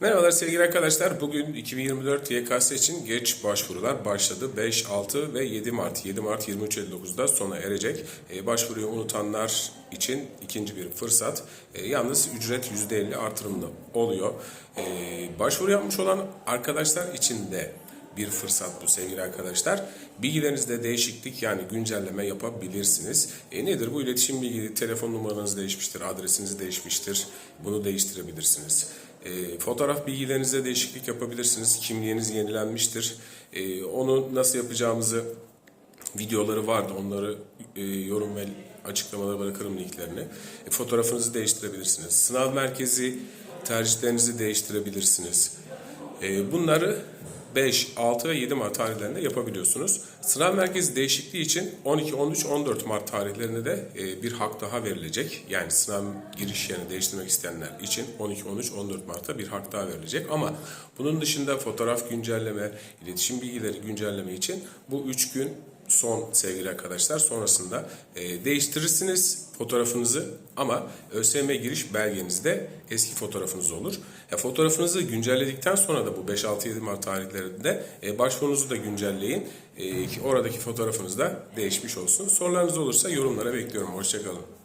Merhabalar sevgili arkadaşlar. Bugün 2024 YKS için geç başvurular başladı. 5, 6 ve 7 Mart. 7 Mart 23.59'da sona erecek. E, başvuruyu unutanlar için ikinci bir fırsat. E, yalnız ücret %50 artırımlı oluyor. E, başvuru yapmış olan arkadaşlar için de bir fırsat bu sevgili arkadaşlar. Bilgilerinizde değişiklik yani güncelleme yapabilirsiniz. E nedir bu iletişim bilgi? Telefon numaranız değişmiştir, adresiniz değişmiştir. Bunu değiştirebilirsiniz. E, fotoğraf bilgilerinizde değişiklik yapabilirsiniz. Kimliğiniz yenilenmiştir. E, onu nasıl yapacağımızı videoları vardı. Onları e, yorum ve açıklamalara bırakırım linklerini. E, fotoğrafınızı değiştirebilirsiniz. Sınav merkezi tercihlerinizi değiştirebilirsiniz. E, bunları 5, 6 ve 7 Mart tarihlerinde yapabiliyorsunuz. Sınav merkezi değişikliği için 12, 13, 14 Mart tarihlerinde de e, bir hak daha verilecek. Yani sınav giriş yerini değiştirmek isteyenler için 12, 13, 14 Mart'ta bir hak daha verilecek. Ama bunun dışında fotoğraf güncelleme, iletişim bilgileri güncelleme için bu 3 gün son sevgili arkadaşlar. Sonrasında e, değiştirirsiniz fotoğrafınızı ama ÖSYM giriş belgenizde eski fotoğrafınız olur. E, fotoğrafınızı güncelledikten sonra da bu 5-6-7 Mart tarihlerinde e, başvurunuzu da güncelleyin. E, ki oradaki fotoğrafınız da değişmiş olsun. Sorularınız olursa yorumlara bekliyorum. Hoşçakalın.